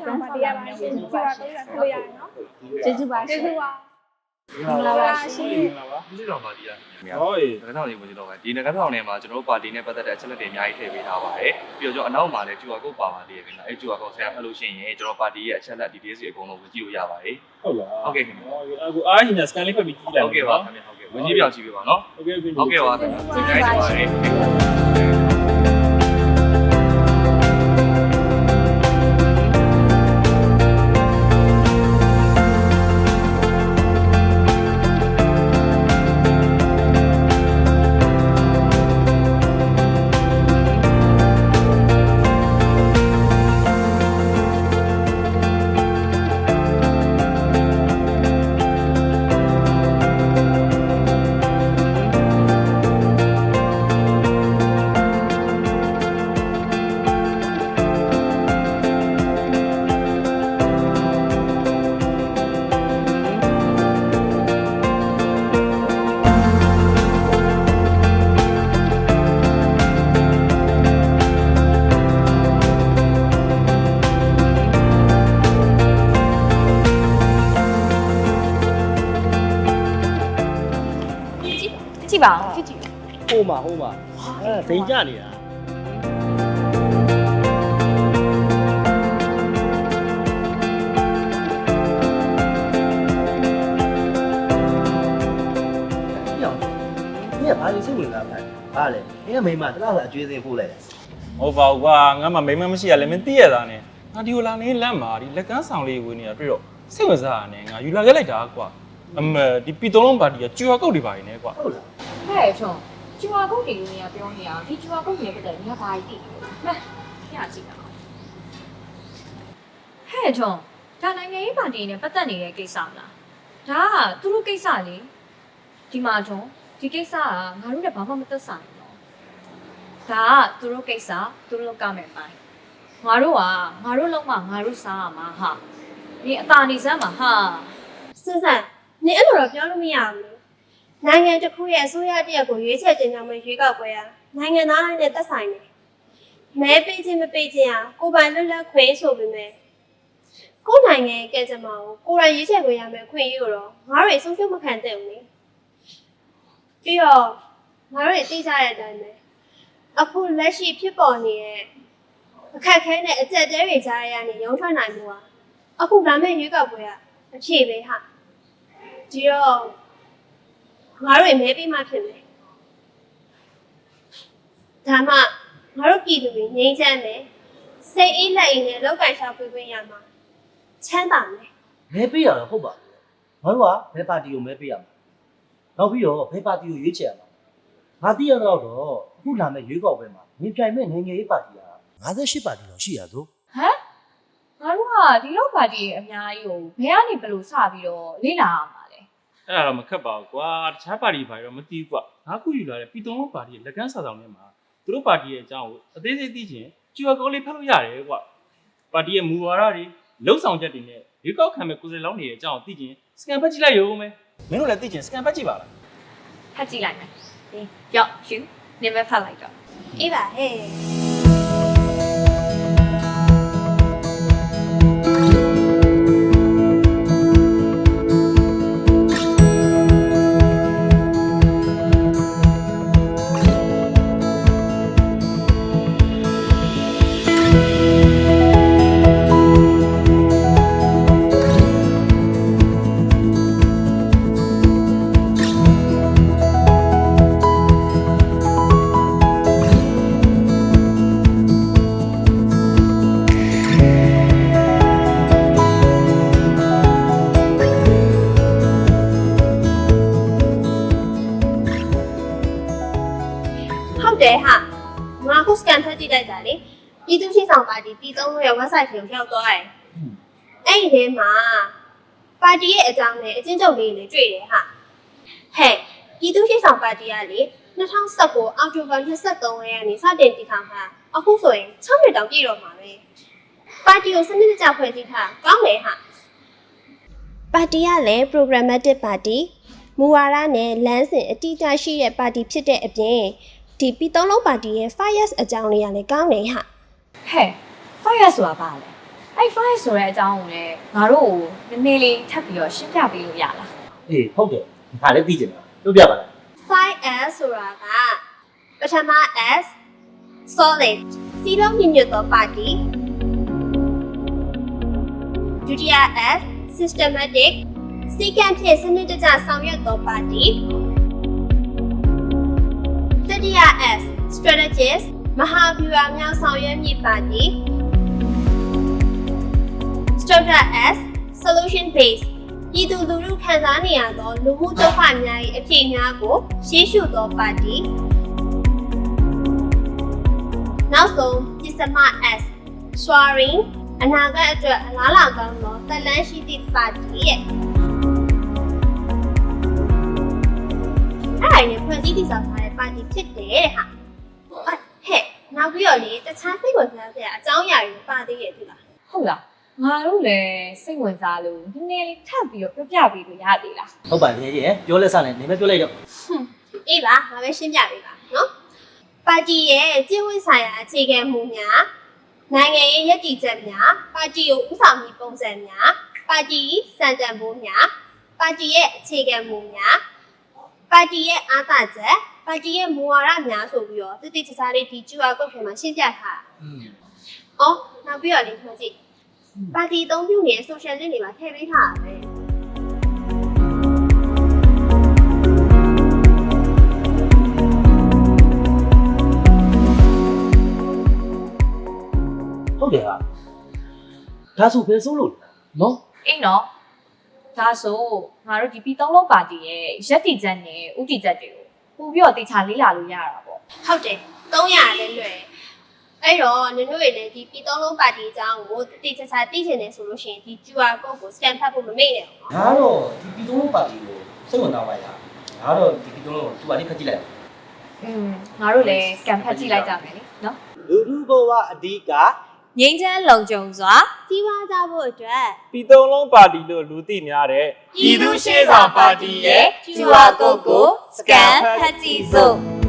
ဒီရှိတာပါတရားပါရှင်ဒီပါကိုရခိုးရနော်ကျေးဇူးပါရှကျေးင်ဇူးပါမင်္ဂလာပါရှင်ဒီလိုပါဒီရဟောအေးငကထောင်လေးဝင်ကြတော့ပဲဒီငကထောင်ထဲမှာကျွန်တော်တို့ပါတီနဲ့ပတ်သက်တဲ့အချက်လက်တွေအများကြီးထည့်ပေးထားပါတယ်ပြီးတော့ကျွန်တော်အနောက်မှာလည်း QR code ပါပါသေးတယ်ခင်ဗျအဲ QR code ဆရာဖတ်လို့ရှိရင်ကျွန်တော်ပါတီရဲ့အချက်လက် details တွေအကုန်လုံးဝင်ကြည့်လို့ရပါတယ်ဟုတ်လားဟုတ်ကဲ့ခင်ဗျဟောအခုအားရင်ညာ scan လေးဖတ်ပြီးကြည့်လိုက်ဟုတ်ကဲ့ပါခင်ဗျဟုတ်ကဲ့ဝင်ကြည့်ပြအောင်ကြည့်ပေးပါနော်ဟုတ်ကဲ့ပြင်ဟုတ်ကဲ့ပါခင်ဗျစိတ်တိုင်းပါပါတယ် ကြည့်ပါအောင်ကြည့်ကြည့်ဟိုမှာဟိုမှာအဲဒိန်ကြနေတာเนี่ยบาลีสุเลยนะဘာလဲမင်းကမိမတလားဆိုအကျွေးသေးဖို့လိုက်တယ်ဟုတ်ပါဘူးကွာငါမှမိမမရှိရလဲမင်းသိရတာနဲ့ငါဒီလိုလာနေလမ်းမှာဒီလက်ကမ်းဆောင်လေးဝင်နေတာတွေ့တော့စိတ်ဝင်စားရနေငါယူလာခဲ့လိုက်တာကွာ အမဒီပီတုံးလုံးပါတီကကျွာကုတ်တွေပါနေကွာဟုတ်လားဟဲ့ချုံကျူအာကုတ်တွေလို့နေရပြောနေအောင်ဒီကျူအာကုတ်တွေပတ်သက်နေရပါတိမှန်ရကြည့်တာဟဲ့ချုံဒါနိုင်ငံရေးပါတီနဲ့ပတ်သက်နေတဲ့ကိစ္စမလားဒါကသူတို့ကိစ္စလေဒီမှာချုံဒီကိစ္စကငါတို့နဲ့ဘာမှမသက်ဆိုင်ဘူးနော်ဒါကသူတို့ကိစ္စသူတို့လုပ်ကမယ်ပိုင်းငါတို့ကငါတို့လုံးမငါတို့စားရမှာဟာဒီအตาနေစမ်းမှာဟာစစံနေ အဲ့လိုတော့ပြောလို့မရဘူးလေနိုင်ငံတစ်ခုရဲ့အစိုးရတရက်ကိုရွေးချယ်တင်ကြမယ့်ရွေးကောက်ပွဲဟာနိုင်ငံသားတိုင်းနဲ့သက်ဆိုင်တယ်မဲပေးခြင်းမပေးခြင်းဟာကိုယ်ပိုင်လွတ်လပ်ခွင့်ဆိုပေမဲ့ကိုယ်နိုင်ငံရဲ့ကဲကြမ္မာကိုကိုယ်တိုင်ရွေးချယ်ခွင့်ရမယ့်ခွင့်ရတော့ငါတို့ရဲ့ဆုံးဖြတ်မခံတဲ့ဘူးလေပြီးတော့ငါတို့ရဲ့သိကြတဲ့အတိုင်းပဲအခုလက်ရှိဖြစ်ပေါ်နေတဲ့အခက်အခဲနဲ့အကြက်တဲတွေကြားရတဲ့ရုံထွက်နိုင်မှုဟာအခုလာမယ့်ရွေးကောက်ပွဲကအဖြေပဲဟာ ဒီတော့ငါတို့ရေမဲပေးမှဖြစ်မယ်ဒါမှငါတို့ပြည်သူတွေငြိမ်းချမ်းမယ်စိတ်အေးလက်အေးနဲ့လောက်ကင်ရှာဖွေးခွင့်ရမှာချမ်းသာမယ်မဲပေးရတော့ဟုတ်ပါဘူးငါတို့ကဘယ်ပါတီကိုမဲပေးရမှာနောက်ပြီးတော့ဘယ်ပါတီကိုရွေးချယ်ရမှာငါသိရတော့တော့အခုလာမယ့်ရွေးကောက်ပွဲမှာမြင်ပြိုင်မဲ့နိုင်ငံရေးပါတီက58ပါတီတော့ရှိရသို့ဟမ်ငါတို့ကဒီလောက်ပါတီအများကြီးကိုဘယ်ကနေဘယ်လိုစပြီးတော့လေ့လာရမှာလဲ အဲ့ဒါတော့မခက်ပါဘူးကွာတခြားပါတီဘာတွေတော့မသိဘူးကွာငါခုယူလာတဲ့ပီတုံးလုံးပါတီရဲ့လက်ကန်းစာဆောင်ထဲမှာသူတို့ပါတီရဲ့အကြောင်းကိုအသေးစိတ်သိချင်ကျွာကုတ်လေးဖတ်လို့ရတယ်ကွာပါတီရဲ့မူဝါဒတွေလုံဆောင်ချက်တွေနဲ့ရွေးကောက်ခံမဲ့ကိုယ်စားလှယ်လောင်းတွေရဲ့အကြောင်းကိုသိချင်စကန်ဖတ်ကြည့်လိုက်ရုံပဲမင်းတို့လည်းသိချင်စကန်ဖတ်ကြည့်ပါလားဖတ်ကြည့်လိုက်မယ်ဒီရော့ရှူနေမဲ့ဖတ်လိုက်တော့အေးပါဟဲ့ ဟုတ်တယ်ဟာငါခုစကန်ဖတ်ကြည့်လိုက်တာလေပြည်သူ့ရှိဆောင်ပါတီပြည်သုံးလို့ရဲ့ website ကိုရောက်သွားတယ်အဲ့ဒီထဲမှာပါတီရဲ့အကြောင်းနဲ့အချင်းချုပ်လေးတွေတွေ့တယ်ဟာဟဲ့ပြည်သူ့ရှိဆောင်ပါတီကလေ2019အောက်တိုဘာ23ရက်နေ့စတင်တည်ထောင်တာအခုဆိုရင်6နှစ်တောင်ပြည့်တော့မှာပဲပါတီကိုစနစ်တကျဖွဲ့စည်းထားကောင်းတယ်ဟာပါတီကလည်း programmatic ပါတီမူဝါဒနဲ့လမ်းစဉ်အတိအကျရှိတဲ့ပါတီဖြစ်တဲ့အပြင် ဒီပြည်သုံးလုံးပါတီရဲ့ fires အကြောင်းလေးကလည်းကောင်းတယ်ဟာဟဲ့ fire ဆိုတာဘာလဲအဲ့ file ဆိုတဲ့အကြောင်းကိုလည်းငါတို့ကိုနည်းနည်းလေးထပ်ပြီးတော့ရှင်းပြပေးလို့ရလားအေးဟုတ်တယ်ငါလည်းသိချင်တာပြောပြပါလား 5S ဆိုတာကပထမ S solid စီလုံးညညွတ်သောပါတီဒုတိယ S systematic စီကံဖြင့်စနစ်တကျဆောင်ရွက်သောပါတီ တတိယ S strategist မဟာဗျူဟာမြောက်ဆောင်ရွက်မည့်ပါတီ structure S solution based ပြည်သူလူထုခံစားနေရသောလူမှုဒုက္ခများ၏အဖြစ်များကိုရှေးရှုသောပါတီနောက်ဆုံးပစ္စမ S swearing အနာဂတ်အတွက်အလားအလာကောင်းသောသက်လန်းရှိသည့်ပါတီရဲ့အဲ့ဒါနဲ့ဖွဲ့စည်းတည်ဆောက်ထားတဲ့ ပါတီဖြစ်တယ်တဲ့ဟာအဲ့ဟဲ့နောက်ပြီးတော့လေတခြားစိတ်ဝင်စားစရာအကြောင်းအရာတွေပါသေးရဲ့ဒီလားဟုတ်လားငါတို့လည်းစိတ်ဝင်စားလို့နည်းနည်းလေးထပ်ပြီးတော့ပြပြပေးလို့ရသေးလားဟုတ်ပါတကယ်ကြီးပြောလက်စနဲ့နေမပြောလိုက်တော့အေးပါငါပဲရှင်းပြပေးပါနော်ပါတီရဲ့ကျင့်ဝတ်ဆိုင်ရာအခြေခံမူများနိုင်ငံရေးရည်တည်ချက်များပါတီကိုဥဆောင်မှုပုံစံများပါတီစံတန်ဖိုးများပါတီရဲ့အခြေခံမူများပါတီရဲ့အားသာချက် ပါတီရဲ့မူဝါဒများဆိုပြီးတော့တတိချာချာလေးဒီ QR code ထဲမှာရှင်းပြထားတာอืม။အော်နောက်ပြီးတော့လေမှကြည့်ပါတီအသုံးပြုနေတဲ့ social link တွေမှာထည့်ပေးထားတာပဲ။ဟုတ်တယ်ဟာဒါဆိုဘယ်စိုးလို့လဲနော်အေးနော်ဒါဆိုငါတို့ဒီပြည်သုံးလုံးပါတီရဲ့ရက်တီချက်နဲ့ဥတီချက်တွေကို ပို့ပြီးတော့တေချာလေးလာလို့ရတာပေါ့ဟုတ်တယ်300လည်းလွယ်အဲ့တော့နင်တို့တွေလည်းဒီပြည်သုံးလုံးပါတီအကြောင်းကိုတတိချာချာသိချင်တယ်ဆိုလို့ရှိရင်ဒီ QR code ကို scan ဖတ်ဖို့မမေ့နဲ့နော်ငါတော့ဒီပြည်သုံးလုံးပါတီကိုစိတ်ဝင်စားပါလားငါတော့ဒီပြည်သုံးလုံးကိုသူ့ဘာလေးခက်ကြည့်လိုက်อืมငါတို့လည်းစကန်ဖတ်ကြည့်လိုက်ကြမယ်လေနော်လူလူဘဝအဓိက ငိမ့်ချမ်းလုံခြုံစွာကြီးပွားကြဖို့အတွက်ပြည်သုံးလုံးပါတီလို့လူသိများတဲ့ QR code ကို scan ဖတ်ကြည့်စို့